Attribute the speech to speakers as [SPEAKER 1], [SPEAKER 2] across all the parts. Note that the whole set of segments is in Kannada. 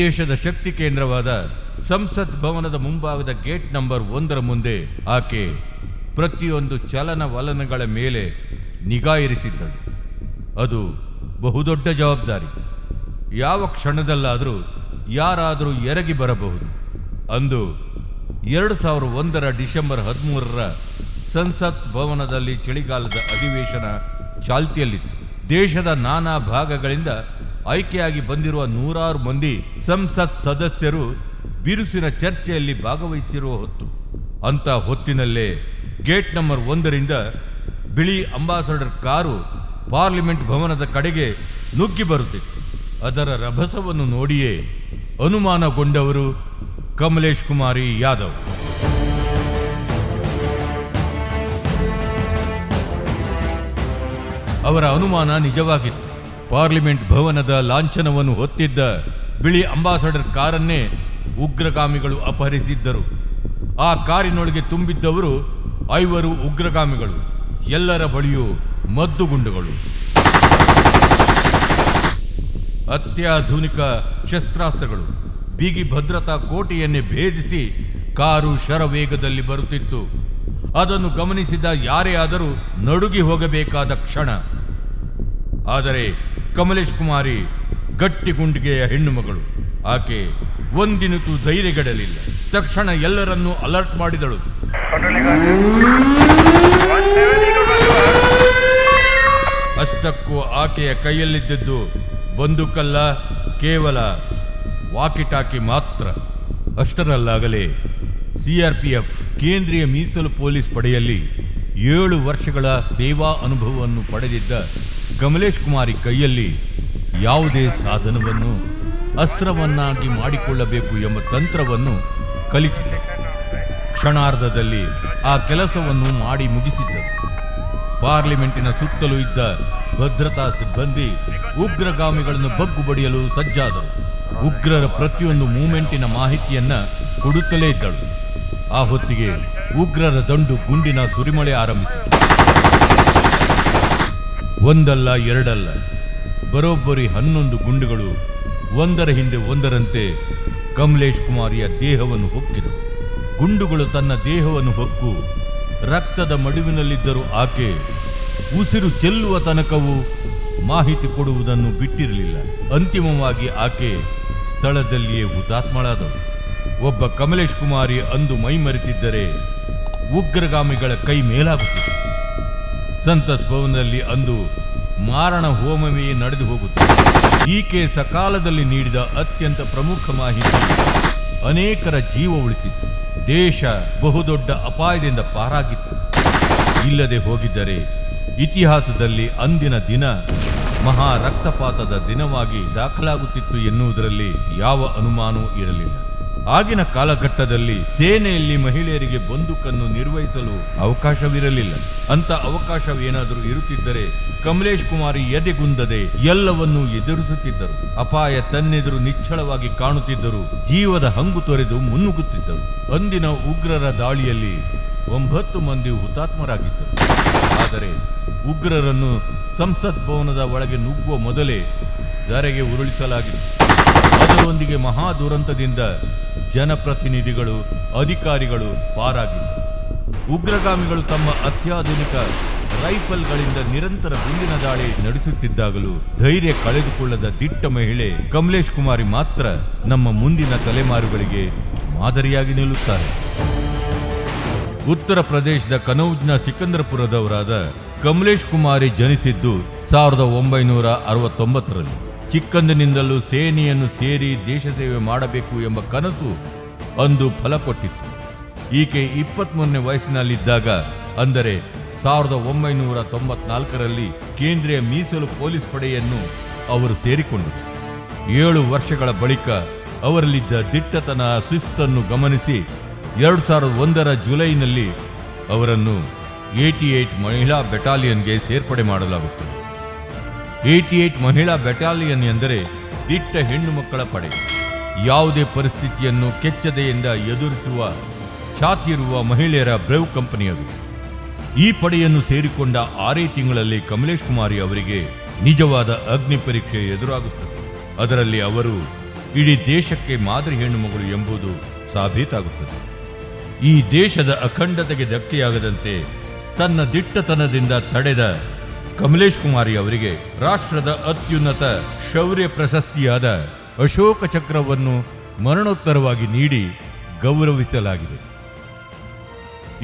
[SPEAKER 1] ದೇಶದ ಶಕ್ತಿ ಕೇಂದ್ರವಾದ ಸಂಸತ್ ಭವನದ ಮುಂಭಾಗದ ಗೇಟ್ ನಂಬರ್ ಒಂದರ ಮುಂದೆ ಆಕೆ ಪ್ರತಿಯೊಂದು ಚಲನವಲನಗಳ ಮೇಲೆ ನಿಗಾ ಇರಿಸಿದ್ದಳು. ಅದು ಬಹುದೊಡ್ಡ ಜವಾಬ್ದಾರಿ. ಯಾವ ಕ್ಷಣದಲ್ಲಾದರೂ ಯಾರಾದರೂ ಎರಗಿ ಬರಬಹುದು. ಅಂದು ಎರಡು ಸಾವಿರದ ಒಂದರ ಡಿಸೆಂಬರ್ ಹದಿಮೂರರ ಸಂಸತ್ ಭವನದಲ್ಲಿ ಚಳಿಗಾಲದ ಅಧಿವೇಶನ ಚಾಲ್ತಿಯಲ್ಲಿತ್ತು. ದೇಶದ ನಾನಾ ಭಾಗಗಳಿಂದ ಆಯ್ಕೆಯಾಗಿ ಬಂದಿರುವ ನೂರಾರು ಮಂದಿ ಸಂಸತ್ ಸದಸ್ಯರು ಬಿರುಸಿನ ಚರ್ಚೆಯಲ್ಲಿ ಭಾಗವಹಿಸಿರುವ ಹೊತ್ತು. ಅಂತ ಹೊತ್ತಿನಲ್ಲೇ ಗೇಟ್ ನಂಬರ್ ಒಂದರಿಂದ ಬಿಳಿ ಅಂಬಾಸಡರ್ ಕಾರು ಪಾರ್ಲಿಮೆಂಟ್ ಭವನದ ಕಡೆಗೆ ನುಗ್ಗಿ ಬರುತ್ತಿತ್ತು. ಅದರ ರಭಸವನ್ನು ನೋಡಿಯೇ ಅನುಮಾನಗೊಂಡವರು ಕಮಲೇಶ್ ಕುಮಾರಿ ಯಾದವ್. ಅವರ ಅನುಮಾನ ನಿಜವಾಗಿತ್ತು. ಪಾರ್ಲಿಮೆಂಟ್ ಭವನದ ಲಾಂಛನವನ್ನು ಹೊತ್ತಿದ್ದ ಬಿಳಿ ಅಂಬಾಸಡರ್ ಕಾರನ್ನೇ ಉಗ್ರಗಾಮಿಗಳು ಅಪಹರಿಸಿದ್ದರು. ಆ ಕಾರಿನೊಳಗೆ ತುಂಬಿದ್ದವರು ಐವರು ಉಗ್ರಗಾಮಿಗಳು, ಎಲ್ಲರ ಬಳಿಯೂ ಮದ್ದುಗುಂಡುಗಳು. ಅತ್ಯಾಧುನಿಕ ಶಸ್ತ್ರಾಸ್ತ್ರಗಳು, ಬಿಗಿ ಭದ್ರತಾ ಕೋಟೆಯನ್ನೇ ಭೇದಿಸಿ ಕಾರು ಶರವೇಗದಲ್ಲಿ ಬರುತ್ತಿತ್ತು. ಅದನ್ನು ಗಮನಿಸಿದ ಯಾರೇ ಆದರೂ ನಡುಗಿ ಹೋಗಬೇಕಾದ ಕ್ಷಣ. ಆದರೆ ಕಮಲೇಶ್ ಕುಮಾರಿ ಗಟ್ಟಿ ಗುಂಡಿಗೆಯ ಹೆಣ್ಣು ಆಕೆ ಒಂದಿನತೂ ಧೈರ್ಯಗೆಡಲಿಲ್ಲ. ತಕ್ಷಣ ಎಲ್ಲರನ್ನೂ ಅಲರ್ಟ್ ಮಾಡಿದಳು. ಅಷ್ಟಕ್ಕೂ ಆಕೆಯ ಕೈಯಲ್ಲಿದ್ದದ್ದು ಬಂದುಕಲ್ಲ, ಕೇವಲ ವಾಕಿಟಾಕಿ ಮಾತ್ರ. ಅಷ್ಟರಲ್ಲಾಗಲೇ ಸಿಆರ್ಪಿಎಫ್ ಕೇಂದ್ರೀಯ ಮೀಸಲು ಪೊಲೀಸ್ ಪಡೆಯಲ್ಲಿ ಏಳು ವರ್ಷಗಳ ಸೇವಾ ಅನುಭವವನ್ನು ಪಡೆದಿದ್ದ ಕಮಲೇಶ್ ಕುಮಾರಿ ಕೈಯಲ್ಲಿ ಯಾವುದೇ ಸಾಧನವನ್ನು, ಅಸ್ತ್ರವನ್ನಾಗಿ ಮಾಡಿಕೊಳ್ಳಬೇಕು ಎಂಬ ತಂತ್ರವನ್ನು ಕಲಿತಿದ್ದರು ಕ್ಷಣಾರ್ಧದಲ್ಲಿ ಆ ಕೆಲಸವನ್ನು ಮಾಡಿ ಮುಗಿಸಿದ್ದರು. ಪಾರ್ಲಿಮೆಂಟಿನ ಸುತ್ತಲೂ ಇದ್ದ ಭದ್ರತಾ ಸಿಬ್ಬಂದಿ ಉಗ್ರಗಾಮಿಗಳನ್ನು ಬಗ್ಗು ಬಡಿಯಲು ಸಜ್ಜಾದರು. ಉಗ್ರರ ಪ್ರತಿಯೊಂದು ಮೂಮೆಂಟಿನ ಮಾಹಿತಿಯನ್ನ ಕೊಡುತ್ತಲೇ ಇದ್ದಳು. ಆ ಹೊತ್ತಿಗೆ ಉಗ್ರರ ದಂಡು ಗುಂಡಿನ ಸುರಿಮಳೆ ಆರಂಭಿಸಿತು. ಒಂದಲ್ಲ, ಎರಡಲ್ಲ. ಬರೋಬ್ಬರಿ ಹನ್ನೊಂದು ಗುಂಡುಗಳು ಒಂದರ ಹಿಂದೆ ಒಂದರಂತೆ ಕಮಲೇಶ್ ಕುಮಾರಿಯ ದೇಹವನ್ನು ಹೊಕ್ಕಿದವು. ಗುಂಡುಗಳು ತನ್ನ ದೇಹವನ್ನು ಹೊಕ್ಕು ರಕ್ತದ ಮಡುವಿನಲ್ಲಿದ್ದರೂ ಆಕೆ ಉಸಿರು ಚೆಲ್ಲುವ ತನಕವೂ ಮಾಹಿತಿ ಕೊಡುವುದನ್ನು ಬಿಟ್ಟಿರಲಿಲ್ಲ. ಅಂತಿಮವಾಗಿ ಆಕೆ ಸ್ಥಳದಲ್ಲಿಯೇ ಹುತಾತ್ಮಳಾದವು ಒಬ್ಬ ಕಮಲೇಶ್ ಕುಮಾರಿ ಅಂದು ಮೈಮರೆತಿದ್ದರೆ ಉಗ್ರಗಾಮಿಗಳ ಕೈ ಮೇಲಾಗುತ್ತಿತ್ತು. ಸಂತಸ್ ಭವನದಲ್ಲಿ ಅಂದು ಮಾರಣ ಹೋಮವೇ ನಡೆದು ಹೋಗುತ್ತದೆ. ಈಕೆ ಸಕಾಲದಲ್ಲಿ ನೀಡಿದ ಅತ್ಯಂತ ಪ್ರಮುಖ ಮಾಹಿತಿ, ಅನೇಕರ ಜೀವ ಉಳಿಸಿತ್ತು. ದೇಶ ಬಹುದೊಡ್ಡ ಅಪಾಯದಿಂದ ಪಾರಾಗಿತ್ತು. ಇಲ್ಲದೆ ಹೋಗಿದ್ದರೆ ಇತಿಹಾಸದಲ್ಲಿ ಅಂದಿನ ದಿನ ಮಹಾ ರಕ್ತಪಾತದ ದಿನವಾಗಿ ದಾಖಲಾಗುತ್ತಿತ್ತು ಎನ್ನುವುದರಲ್ಲಿ ಯಾವ ಅನುಮಾನವೂ ಇರಲಿಲ್ಲ. ಆಗಿನ ಕಾಲಘಟ್ಟದಲ್ಲಿ ಸೇನೆಯಲ್ಲಿ ಮಹಿಳೆಯರಿಗೆ ಬಂದೂಕನ್ನು ನಿರ್ವಹಿಸಲು ಅವಕಾಶವಿರಲಿಲ್ಲ. ಅಂತ ಅವಕಾಶವೇನಾದರೂ ಇರುತ್ತಿದ್ದರೆ ಕಮಲೇಶ್ ಕುಮಾರಿ ಎದೆಗುಂದದೆ ಎಲ್ಲವನ್ನೂ ಎದುರಿಸುತ್ತಿದ್ದರು. ಅಪಾಯ ತನ್ನೆದುರು ನಿಚ್ಚಳವಾಗಿ ಕಾಣುತ್ತಿದ್ದರು ಜೀವದ ಹಂಗು ತೊರೆದು ಮುನ್ನುಗ್ಗುತ್ತಿದ್ದರು. ಅಂದಿನ ಉಗ್ರರ ದಾಳಿಯಲ್ಲಿ ಒಂಬತ್ತು ಮಂದಿ ಹುತಾತ್ಮರಾಗಿದ್ದರು. ಆದರೆ ಉಗ್ರರನ್ನು ಸಂಸತ್ ಭವನದ ಒಳಗೆ ನುಗ್ಗುವ ಮೊದಲೇ ಧರೆಗೆ ಉರುಳಿಸಲಾಗಿತ್ತು. ಅದರೊಂದಿಗೆ ಮಹಾ ದುರಂತದಿಂದ ಜನಪ್ರತಿನಿಧಿಗಳು, ಅಧಿಕಾರಿಗಳು ಪಾರಾಗಿದ್ದರು ಉಗ್ರಗಾಮಿಗಳು ತಮ್ಮ ಅತ್ಯಾಧುನಿಕ ರೈಫಲ್ಗಳಿಂದ ನಿರಂತರ ಗುಂಡಿನ ದಾಳಿ ನಡೆಸುತ್ತಿದ್ದಾಗಲೂ ಧೈರ್ಯ ಕಳೆದುಕೊಳ್ಳದ ದಿಟ್ಟ ಮಹಿಳೆ ಕಮಲೇಶ್ ಕುಮಾರಿ ಮಾತ್ರ ನಮ್ಮ ಮುಂದಿನ ತಲೆಮಾರುಗಳಿಗೆ ಮಾದರಿಯಾಗಿ ನಿಲ್ಲುತ್ತಾರೆ. ಉತ್ತರ ಪ್ರದೇಶದ ಕನೌಜ್ನ ಸಿಕಂದರಪುರದವರಾದ ಕಮಲೇಶ್ ಕುಮಾರಿ ಜನಿಸಿದ್ದು ಸಾವಿರದ ಒಂಬೈನೂರ ಅರವತ್ತೊಂಬತ್ತರಲ್ಲಿ. ಚಿಕ್ಕಂದಿನಿಂದಲೂ ಸೇನೆಯನ್ನು ಸೇರಿ ದೇಶ ಸೇವೆ ಮಾಡಬೇಕು ಎಂಬ ಕನಸು ಅಂದು ಫಲ ಕೊಟ್ಟಿತ್ತು. ಈಕೆ ಇಪ್ಪತ್ತ್ಮೂರನೇ ವಯಸ್ಸಿನಲ್ಲಿದ್ದಾಗ, ಅಂದರೆ ಸಾವಿರದ ಒಂಬೈನೂರ ತೊಂಬತ್ನಾಲ್ಕರಲ್ಲಿ ಕೇಂದ್ರೀಯ ಮೀಸಲು ಪೊಲೀಸ್ ಪಡೆಯನ್ನು ಅವರು ಸೇರಿಕೊಂಡರು. ಏಳು ವರ್ಷಗಳ ಬಳಿಕ ಅವರಲ್ಲಿದ್ದ ದಿಟ್ಟತನ ಶಿಸ್ತನ್ನು ಗಮನಿಸಿ ಎರಡು ಸಾವಿರದ ಒಂದರ ಜುಲೈನಲ್ಲಿ ಅವರನ್ನು ಏಟಿ ಏಟ್ ಮಹಿಳಾ ಬೆಟಾಲಿಯನ್ಗೆ ಸೇರ್ಪಡೆ ಮಾಡಲಾಗುತ್ತದೆ. ಏಟಿ ಏಟ್ ಮಹಿಳಾ ಬೆಟಾಲಿಯನ್ ಎಂದರೆ ದಿಟ್ಟ ಹೆಣ್ಣು ಮಕ್ಕಳ ಪಡೆ. ಯಾವುದೇ ಪರಿಸ್ಥಿತಿಯನ್ನು ಕೆಚ್ಚದೆಯಿಂದ ಎದುರಿಸುವ ಛಾತಿಯಿರುವ ಮಹಿಳೆಯರ ಬ್ರೇವ್ ಕಂಪನಿಯದು. ಈ ಪಡೆಯನ್ನು ಸೇರಿಕೊಂಡ ಆರೇ ತಿಂಗಳಲ್ಲಿ ಕಮಲೇಶ್ ಕುಮಾರಿ ಅವರಿಗೆ ನಿಜವಾದ ಅಗ್ನಿ ಪರೀಕ್ಷೆ ಎದುರಾಗುತ್ತದೆ. ಅದರಲ್ಲಿ ಅವರು, ಇಡೀ ದೇಶಕ್ಕೆ ಮಾದರಿ ಹೆಣ್ಣುಮಗಳು ಎಂಬುದು ಸಾಬೀತಾಗುತ್ತದೆ. ಈ ದೇಶದ ಅಖಂಡತೆಗೆ ಧಕ್ಕೆಯಾಗದಂತೆ ತನ್ನ ದಿಟ್ಟತನದಿಂದ ತಡೆದ ಕಮಲೇಶ್ ಕುಮಾರಿ ಅವರಿಗೆ ರಾಷ್ಟ್ರದ ಅತ್ಯುನ್ನತ ಶೌರ್ಯ ಪ್ರಶಸ್ತಿಯಾದ ಅಶೋಕ ಚಕ್ರವನ್ನು ಮರಣೋತ್ತರವಾಗಿ ನೀಡಿ ಗೌರವಿಸಲಾಗಿದೆ.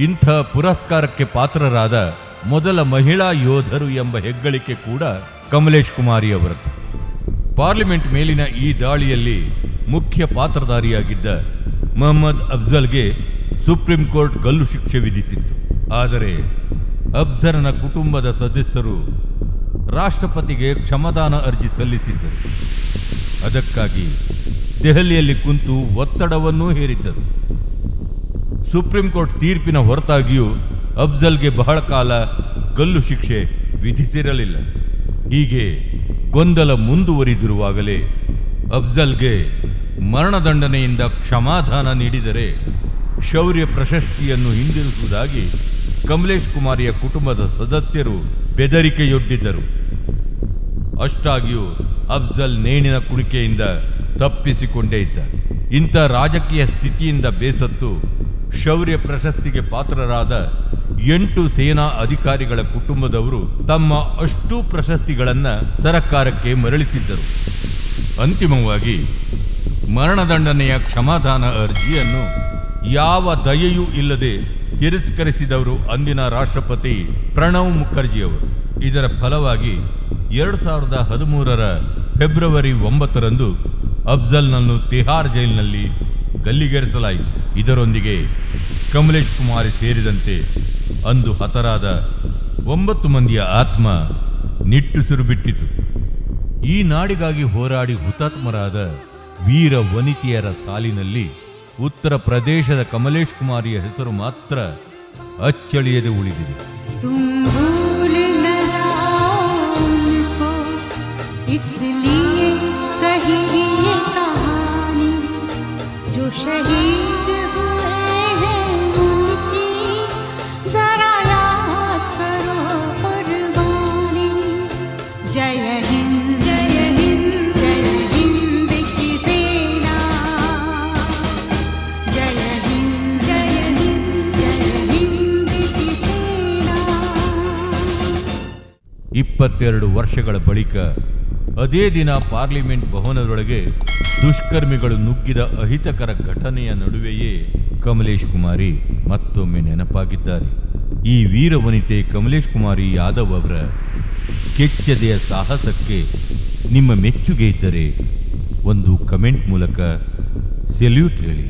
[SPEAKER 1] ಇಂಥ ಪುರಸ್ಕಾರಕ್ಕೆ ಪಾತ್ರರಾದ ಮೊದಲ ಮಹಿಳಾ ಯೋಧರು ಎಂಬ ಹೆಗ್ಗಳಿಕೆ ಕೂಡ ಕಮಲೇಶ್ ಕುಮಾರಿ ಅವರದ್ದು. ಪಾರ್ಲಿಮೆಂಟ್ ಮೇಲಿನ ಈ ದಾಳಿಯಲ್ಲಿ ಮುಖ್ಯ ಪಾತ್ರಧಾರಿಯಾಗಿದ್ದ ಮೊಹಮ್ಮದ್ ಅಫ್ಜಲ್ಗೆ ಸುಪ್ರೀಂ ಕೋರ್ಟ್ ಗಲ್ಲು ಶಿಕ್ಷೆ ವಿಧಿಸಿತ್ತು. ಆದರೆ ಅಫ್ಜರ್ನ ಕುಟುಂಬದ ಸದಸ್ಯರು ರಾಷ್ಟ್ರಪತಿಗೆ ಕ್ಷಮಾದಾನ ಅರ್ಜಿ ಸಲ್ಲಿಸಿದ್ದರು. ಅದಕ್ಕಾಗಿ ದೆಹಲಿಯಲ್ಲಿ ಕುಂತು ಒತ್ತಡವನ್ನೂ ಹೇರಿದ್ದರು. ಸುಪ್ರೀಂ ಕೋರ್ಟ್ ತೀರ್ಪಿನ ಹೊರತಾಗಿಯೂ ಅಫ್ಜಲ್ಗೆ ಬಹಳ ಕಾಲ ಗಲ್ಲು ಶಿಕ್ಷೆ ವಿಧಿಸಿರಲಿಲ್ಲ. ಹೀಗೆ ಗೊಂದಲ ಮುಂದುವರಿದಿರುವಾಗಲೇ ಅಫ್ಜಲ್ಗೆ ಮರಣದಂಡನೆಯಿಂದ ಕ್ಷಮಾಧಾನ ನೀಡಿದರೆ ಶೌರ್ಯ ಪ್ರಶಸ್ತಿಯನ್ನು ಹಿಂದಿರುಸುವುದಾಗಿ ಕಮಲೇಶ್ ಕುಮಾರಿಯ ಕುಟುಂಬದ ಸದಸ್ಯರು ಬೆದರಿಕೆಯೊಡ್ಡಿದ್ದರು. ಅಷ್ಟಾಗಿಯೂ ಅಫ್ಜಲ್ ನೇಣಿನ ಕುಣಿಕೆಯಿಂದ ತಪ್ಪಿಸಿಕೊಂಡೇ ಇದ್ದ. ಇಂಥ ರಾಜಕೀಯ ಸ್ಥಿತಿಯಿಂದ ಬೇಸತ್ತು ಶೌರ್ಯ ಪ್ರಶಸ್ತಿಗೆ ಪಾತ್ರರಾದ ಎಂಟು ಸೇನಾ ಅಧಿಕಾರಿಗಳ ಕುಟುಂಬದವರು ತಮ್ಮ ಅಷ್ಟೂ ಪ್ರಶಸ್ತಿಗಳನ್ನು ಸರಕಾರಕ್ಕೆ ಮರಳಿಸಿದ್ದರು. ಅಂತಿಮವಾಗಿ ಮರಣದಂಡನೆಯ ಕ್ಷಮಾದಾನ ಅರ್ಜಿಯನ್ನು ಯಾವ ದಯೆಯೂ ಇಲ್ಲದೆ ತಿರಸ್ಕರಿಸಿದವರು ಅಂದಿನ ರಾಷ್ಟ್ರಪತಿ ಪ್ರಣವ್ ಮುಖರ್ಜಿಯವರು. ಇದರ ಫಲವಾಗಿ ಎರಡು ಸಾವಿರದ ಹದಿಮೂರರ ಫೆಬ್ರವರಿ ಒಂಬತ್ತರಂದು ಅಫ್ಜಲ್ನನ್ನು ತಿಹಾರ್ ಜೈಲಿನಲ್ಲಿ ಗಲ್ಲಿಗೇರಿಸಲಾಯಿತು. ಇದರೊಂದಿಗೆ ಕಮಲೇಶ್ ಕುಮಾರಿ ಸೇರಿದಂತೆ ಅಂದು ಹತರಾದ ಒಂಬತ್ತು ಮಂದಿಯ ಆತ್ಮ ನಿಟ್ಟುಸಿರು ಬಿಟ್ಟಿತು ಈ ನಾಡಿಗಾಗಿ ಹೋರಾಡಿ ಹುತಾತ್ಮರಾದ ವೀರ ವನಿತೆಯರ ಸಾಲಿನಲ್ಲಿ ಉತ್ತರ ಪ್ರದೇಶದ ಕಮಲೇಶ್ ಕುಮಾರಿಯ ಹೆಸರು ಮಾತ್ರ ಅಚ್ಚಳಿಯದೆ ಉಳಿದಿದೆ
[SPEAKER 2] तुम भूल न जाओ उनको इसलिए कही ये कहानी जो शहीद
[SPEAKER 1] ಇಪ್ಪತ್ತೆರಡು ವರ್ಷಗಳ ಬಳಿಕ ಅದೇ ದಿನ ಪಾರ್ಲಿಮೆಂಟ್ ಭವನದೊಳಗೆ ದುಷ್ಕರ್ಮಿಗಳು ನುಗ್ಗಿದ ಅಹಿತಕರ ಘಟನೆಯ ನಡುವೆಯೇ ಕಮಲೇಶ್ ಕುಮಾರಿ ಮತ್ತೊಮ್ಮೆ ನೆನಪಾಗಿದ್ದಾರೆ. ಈ ವೀರವನಿತೆ ಕಮಲೇಶ್ ಕುಮಾರಿ ಯಾದವ್ ಅವರ ಕೆಚ್ಚದೆಯ ಸಾಹಸಕ್ಕೆ ನಿಮ್ಮ ಮೆಚ್ಚುಗೆ ಇದ್ದರೆ ಒಂದು ಕಮೆಂಟ್ ಮೂಲಕ ಸೆಲ್ಯೂಟ್ ಹೇಳಿ.